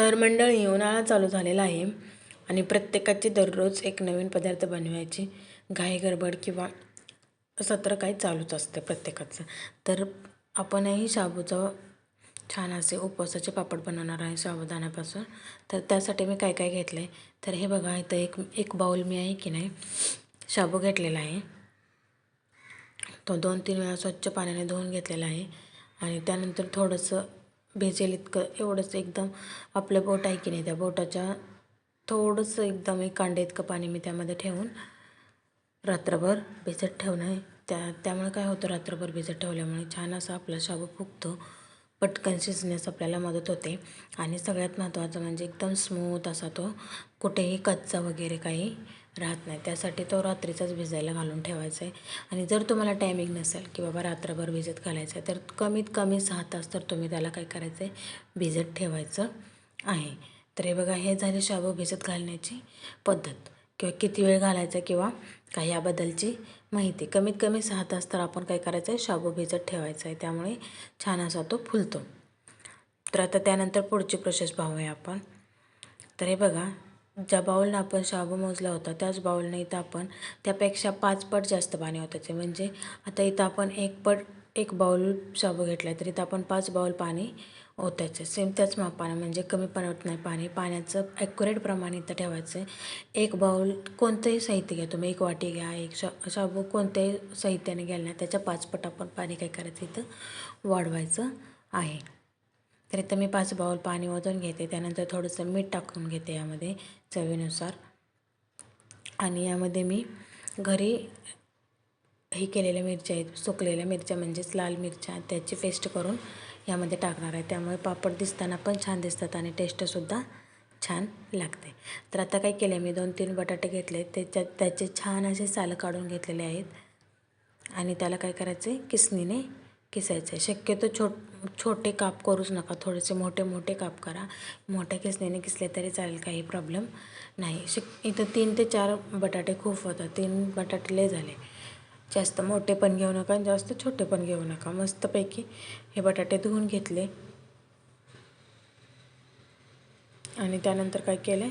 तर मंडळी उन्हाळा चालू झालेला आहे आणि प्रत्येकाची दररोज एक नवीन पदार्थ बनवायची घाई गडबड किंवा सत्र काही चालूच असते प्रत्येकाचं. तर आपणही शाबूचं छान असे उपवासाचे पापड बनवणार आहे साबुदाण्यापासून तर त्यासाठी मी काय काय घेतलं आहे तर हे बघा इथं एक एक बाऊल मी आहे की नाही शाबू घेतलेला आहे. तो दोन तीन वेळा स्वच्छ पाण्याने धुवून घेतलेला आहे. आणि त्यानंतर थोडंसं भिजेल इतकं एवढंच एकदम आपलं बोट आहे की नाही त्या बोटाच्या थोडंसं एकदम एक कांडे इतकं पाणी मी त्यामध्ये ठेवून रात्रभर भिजत ठेवणं आहे त्या त्यामुळे काय होतं रात्रभर भिजत ठेवल्यामुळे छान असा आपला शाबू फुगतो. पटकन शिजण्यास आपल्याला मदत होते. आणि सगळ्यात महत्त्वाचं म्हणजे एकदम स्मूथ असा तो कुठेही कच्चा वगैरे काही राहत नाही. त्यासाठी तो रात्रीचाच भिजायला घालून ठेवायचा आहे आणि जर तुम्हाला टायमिंग नसेल की बाबा रात्रभर भिजत घालायचं आहे तर कमीत कमी सहा तास तर तुम्ही त्याला काय करायचं आहे भिजत ठेवायचं आहे. तर हे बघा हे झाले शाबू भिजत घालण्याची पद्धत. किंवा किती वेळ घालायचा किंवा काय याबद्दलची माहिती. कमीत कमी सहा तास तर आपण काय करायचं आहे शाबू भिजत ठेवायचा आहे त्यामुळे छान असा तो फुलतो. तर आता त्यानंतर पुढची प्रोसेस पाहूया आपण. तर हे बघा ज्या बाऊलनं आपण शाबू मोजला होता त्याच बाऊलनं इथं आपण त्यापेक्षा पाच पट जास्त पाणी होताचे म्हणजे आता इथं आपण एक पट एक बाउल शाबू घेतला तर इथं आपण पाच बाउल पाणी ओतायचं. सेम त्याच मापानं म्हणजे कमी पडत होत नाही पाणी. पाण्याचं ॲक्युरेट प्रमाण इथं ठेवायचं. आहे एक बाउल कोणतंही साहित्य घ्या तुम्ही एक वाटी घ्या एक शा शाबू कोणत्याही साहित्याने घ्यायला नाही. त्याच्या पाच पट आपण पाणी काय करायचं इथं वाढवायचं आहे. तर इथं मी पाच बाउल पाणी ओतून घेते. त्यानंतर थोडंसं मीठ टाकून घेते यामध्ये चवीनुसार. आणि यामध्ये मी घरी हे केलेल्या मिरच्या आहेत सुकलेल्या मिरच्या म्हणजेच लाल मिरच्या त्याची पेस्ट करून यामध्ये टाकणार आहे. त्यामुळे पापड दिसताना पण छान दिसतात आणि टेस्टसुद्धा छान लागते. तर आता काय केलं मी दोन तीन बटाटे घेतले त्याच्यात त्याचे छान असे सालं काढून घेतलेले आहेत. आणि त्याला काय करायचं आहे किसनीने किसायचं आहे शक्यतो छोट छोटे काप करूच नका. थोडेसे मोठे मोठे काप करा. मोठ्या किसण्याने किसले तरी चालेल काही प्रॉब्लेम नाही. शक इथं तीन ते चार बटाटे खूप होतात. तीन बटाटे लय झाले. जास्त मोठे पण घेऊ नका आणि जास्त छोटे पण घेऊ नका. मस्तपैकी हे बटाटे धुवून घेतले. आणि त्यानंतर काय केलं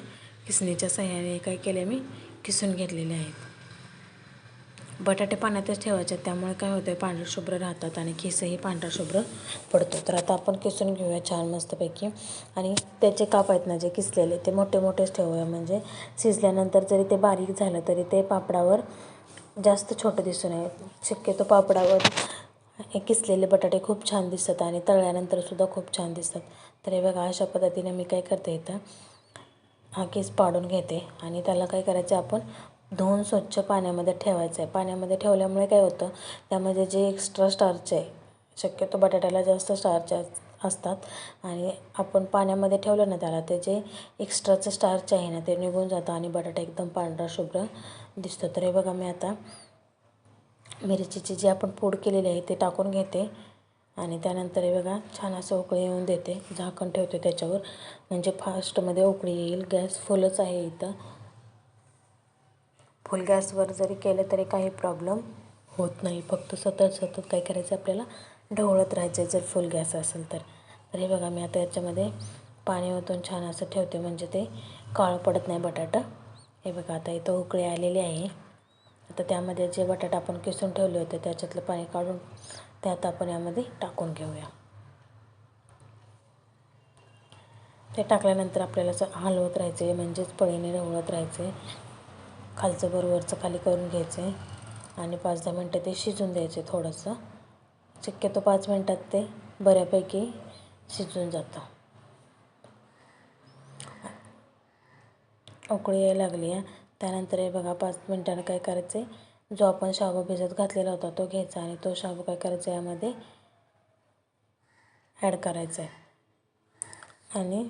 किसणीच्या सहाय्याने काय केले मी? किसून घेतलेले आहेत. बटाटे पाण्यातच ठेवायचे त्यामुळे काय होतं पांढरे शुभ्र राहतात आणि केसही पांढरा शुभ्र पडतो. तर आता आपण किसून घेऊया छान मस्तपैकी. आणि त्याचे काप आहेत ना जे किसलेले ते मोठे मोठेच ठेवूया. म्हणजे शिजल्यानंतर जरी ते बारीक झालं तरी ते पापडावर जास्त छोटं दिसू नये. शक्यतो पापडावर हे किसलेले बटाटे खूप छान दिसतात आणि तळल्यानंतरसुद्धा खूप छान दिसतात. तर हे बघा अशा पद्धतीने मी काय करते इथं हा केस पाडून घेते. आणि त्याला काय करायचं आपण धुवून स्वच्छ पाण्यामध्ये ठेवायचं आहे पाण्यामध्ये ठेवल्यामुळे काय होतं त्यामध्ये जे एक्स्ट्रा स्टार्च आहे शक्यतो बटाट्याला जास्त स्टार्च असतात आणि आपण पाण्यामध्ये ठेवलं ना त्याला ते जे एक्स्ट्राचं स्टार्च आहे ना ते निघून जातं आणि बटाटा एकदम पांढरा शुभ्र दिसतो. तर हे बघा मी आता मिरचीची जी आपण पूड केलेली आहे ते टाकून घेते आणि त्यानंतर हे बघा छान असं उकळी येऊन देते. झाकण ठेवते त्याच्यावर. म्हणजे फास्टमध्ये उकळी येईल. गॅस फुलच आहे इथं. फुल गॅसवर जरी केलं तरी काही प्रॉब्लेम होत नाही. फक्त सतत सतत काय करायचं आपल्याला? ढवळत राहायचं जर फुल गॅस असेल तर. तर हे बघा मी आता याच्यामध्ये पाणी ओतून छान असं ठेवते म्हणजे ते काळं पडत नाही बटाटा. हे बघा आता इथं उकळी आलेली आहे. आता त्यामध्ये जे बटाटा आपण किसून ठेवले होते त्याच्यातलं पाणी काढून त्यात आपण यामध्ये टाकून घेऊया. ते टाकल्यानंतर आपल्याला असं हलवत राहायचं आहे म्हणजेच पळीने ढवळत राहायचं आहे खालचं बरोबरचं खाली करून घ्यायचं आहे आणि पाच दहा मिनटं ते शिजून द्यायचे थोडंसं. शक्यतो पाच मिनटात ते बऱ्यापैकी शिजून जातं. उकळी यायला लागली आहे. त्यानंतर हे बघा पाच मिनटानं काय करायचं आहे जो आपण शाबू भिजत घातलेला होता तो घ्यायचा आणि तो शाबू काय करायचा यामध्ये ॲड करायचा आहे आणि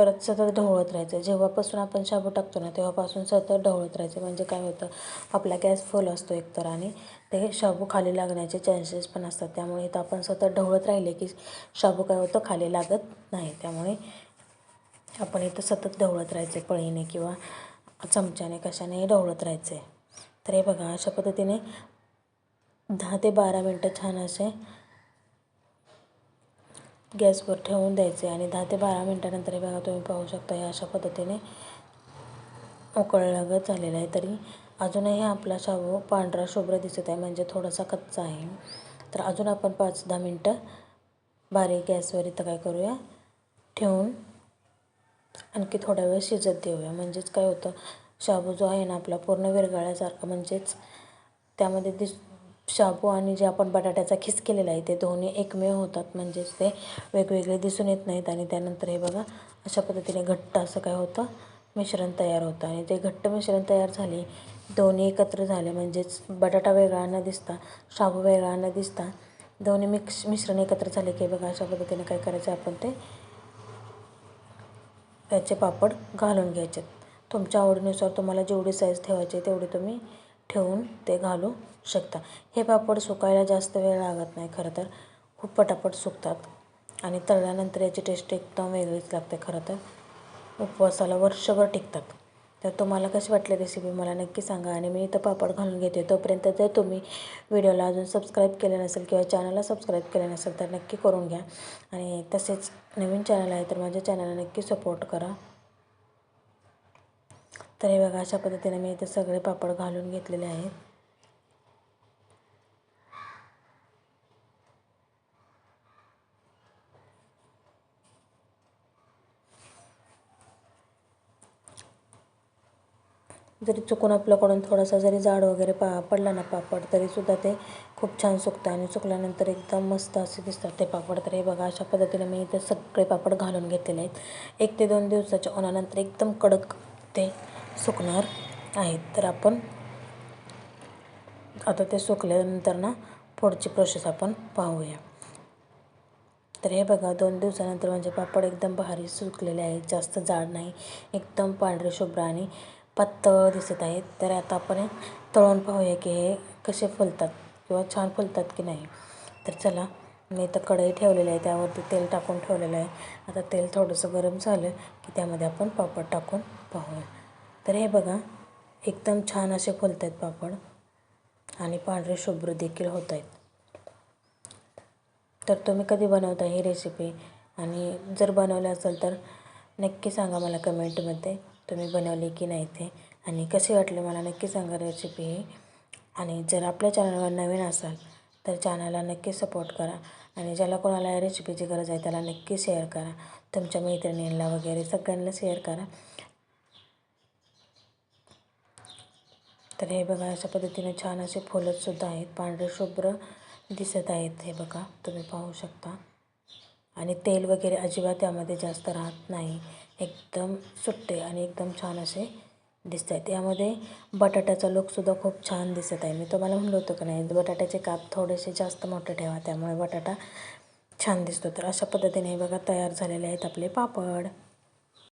परत सतत ढवळत राहायचं. जेव्हापासून आपण शाबू टाकतो ना तेव्हापासून सतत ढवळत राहायचं. म्हणजे काय होतं आपला गॅस फुल असतो एकतर आणि ते शाबू खाली लागण्याचे चान्सेस पण असतात. त्यामुळे इथं आपण सतत ढवळत राहिले की शाबू काय होतं खाली लागत नाही. त्यामुळे आपण इथं सतत ढवळत राहायचं पळीने किंवा चमच्याने कशाने ढवळत राहायचं. तर हे बघा अशा पद्धतीने दहा ते बारा मिनटं छान असे गॅसवर ठेवून द्यायचे आणि दहा ते बारा मिनटानंतर हे बघा तुम्ही पाहू शकता हे अशा पद्धतीने उकळल्यागत झालेलं आहे. तरी अजूनही आपला शाबू पांढरा शुभ्र दिसत आहे म्हणजे थोडासा कच्चा आहे. तर अजून आपण पाच दहा मिनटं बारीक गॅसवर इथं काय करूया? ठेवून आणखी थोडा वेळ शिजत देऊया. म्हणजेच काय होतं शाबू जो आहे ना आपला पूर्ण विरघळल्यासारखा म्हणजेच त्यामध्ये दिस शाबू आणि जे आपण बटाट्याचा खिस केलेला आहे ते दोन्ही एकमेव होतात. म्हणजेच ते वेगवेगळे दिसून येत नाहीत आणि त्यानंतर हे बघा अशा पद्धतीने घट्ट असं काय होतं? मिश्रण तयार होतं. आणि ते घट्ट मिश्रण तयार झाले दोन्ही एकत्र झाले. म्हणजेच बटाटा वेगळा न दिसता शाबू वेगळा न दिसता दोन्ही मिक्स मिश्रण एकत्र झाले की बघा अशा पद्धतीने काय करायचं? आपण ते त्याचे पापड घालून घ्यायचे. तुमच्या आवडीनुसार तुम्हाला जेवढी साईज ठेवायची तेवढी तुम्ही ठेवून ते घालू. शकता. हे पापड सुकायला जास्त वेळ लागत नाही खरं तर. खूप पटापट सुकतात आणि तळल्यानंतर याची टेस्ट एकदम वेगळीच लागते खरं तर. उपवासाला वर्षभर टिकतात. तर तुम्हाला कशी वाटली रेसिपी मला नक्की सांगा आणि मी इथं पापड घालून घेते. तोपर्यंत जर तुम्ही व्हिडिओला अजून सबस्क्राईब केले नसेल किंवा चॅनलला सबस्क्राईब केलं नसेल तर नक्की करून घ्या. आणि तसेच नवीन चॅनल आहे तर माझ्या चॅनलला नक्की सपोर्ट करा. तर हे बघा अशा पद्धतीने मी इथे सगळे पापड घालून घेतलेले आहेत. जरी चुकून आपल्याकडून थोडासा जरी जाड वगैरे पा पडला ना पापड तरीसुद्धा ते खूप छान सुकतं आणि सुकल्यानंतर एकदम मस्त असे दिसतात ते पापड. तर हे बघा अशा पद्धतीने मी इथे सगळे पापड घालून घेतलेले आहेत. एक ते दोन दिवसाच्या उन्हानंतर एकदम कडक ते सुकणार आहेत. तर आपण आता ते सुकल्यानंतर ना पुढची प्रोसेस आपण पाहूया. तर हे बघा दोन दिवसानंतर म्हणजे पापड एकदम भारी सुकलेले आहेत. जास्त जाड नाही एकदम पांढरे शुभ्र आणि पातळ दिसत आहेत. तर आता आपण तळून पाहूया की हे कसे फुलतात किंवा छान फुलतात की नाही. तर चला मी इथं कढई ठेवलेली आहे त्यावरती तेल टाकून ठेवलेलं आहे. आता तेल थोडंसं गरम झालं की त्यामध्ये आपण पापड टाकून पाहूया. तर हे बघा एकदम छान असे फुलत आहेत पापड आणि पांढरे शुभ्र देखील होत आहेत तर तुम्ही कधी बनवता ही रेसिपी आणि जर बनवलं असेल तर नक्की सांगा मला कमेंटमध्ये. तुम्ही बनवली की नाही ते? आणि कसे वाटले मला? नक्की सांगा रेसिपी ही आणि जर आपल्या चॅनलवर नवीन असाल तर चॅनलला नक्की सपोर्ट करा. आणि ज्याला कोणाला या रेसिपीची गरज आहे त्याला नक्की शेअर करा. तुमच्या मैत्रिणींना वगैरे सगळ्यांना शेअर करा. तर हे बघा अशा पद्धतीने छान असे फुलंसुद्धा आहेत. पांढरे शुभ्र दिसत आहेत हे बघा तुम्ही पाहू शकता. आणि तेल वगैरे अजिबात त्यामध्ये जास्त राहत नाही. एकदम सुट्टे आणि एकदम छान असे दिसत आहेत यामध्ये बटाट्याचा लुकसुद्धा खूप छान दिसत आहे. मी तुम्हाला म्हणलं होतं का नाही बटाट्याचे काप थोडेसे जास्त मोठे ठेवा त्यामुळे बटाटा छान दिसतो. तर अशा पद्धतीने बघा तयार झालेले आहेत आपले पापड.